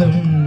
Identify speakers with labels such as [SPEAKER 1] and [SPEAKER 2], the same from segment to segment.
[SPEAKER 1] Brother.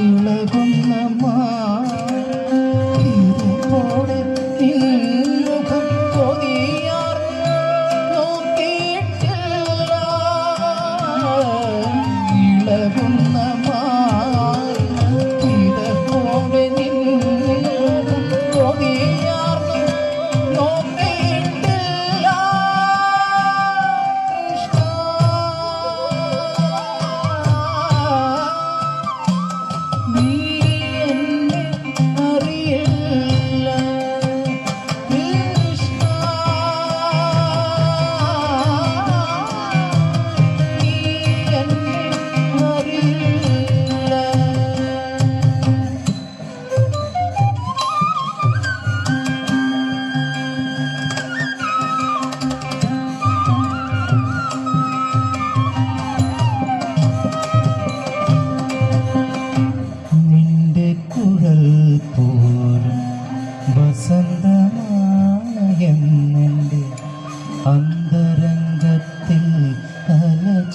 [SPEAKER 1] ഇളകുന്ന മാോടെ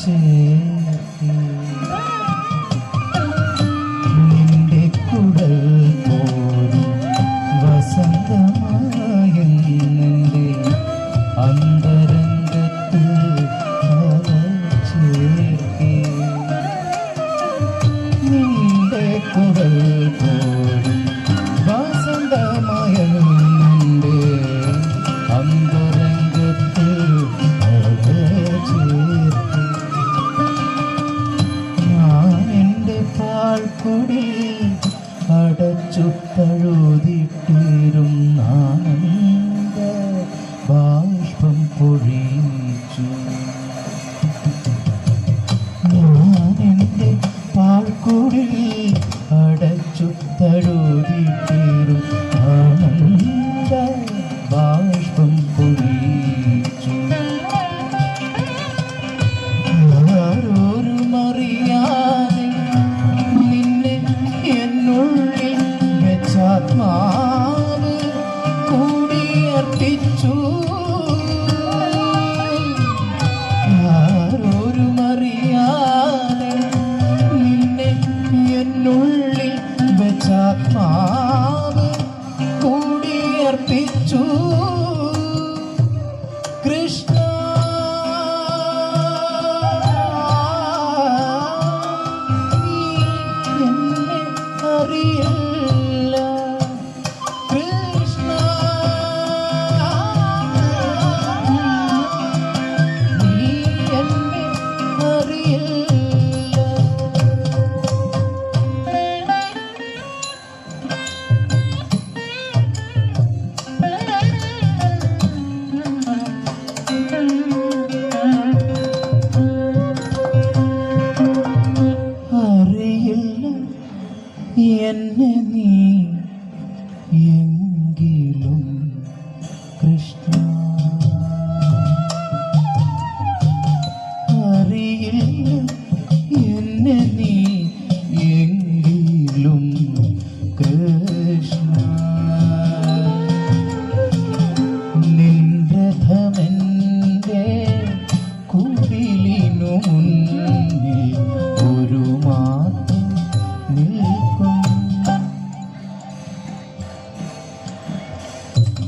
[SPEAKER 1] assim ঝাড়ু দিতে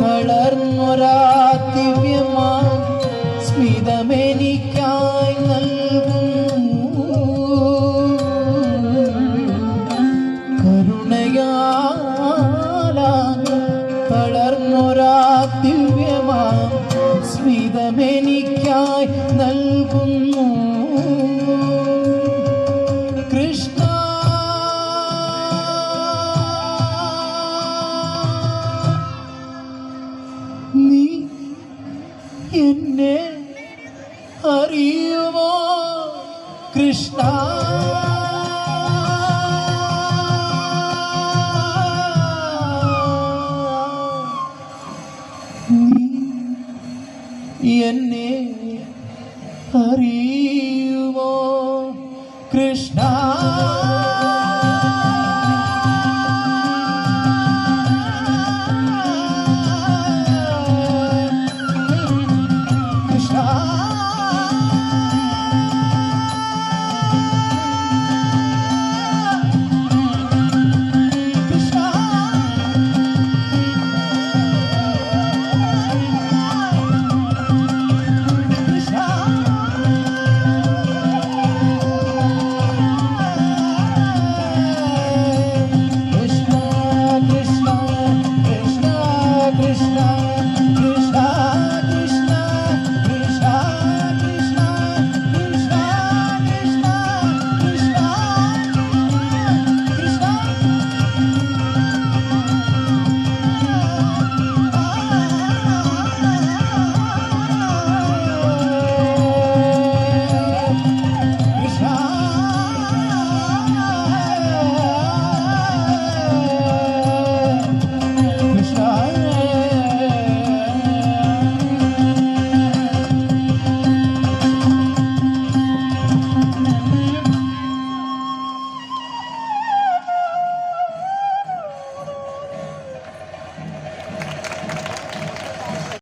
[SPEAKER 1] തളർന്നൊരാ ദിവ്യമാ സ്മിതമെനിക്കായി നീ എന്നെ കൃഷ്ണ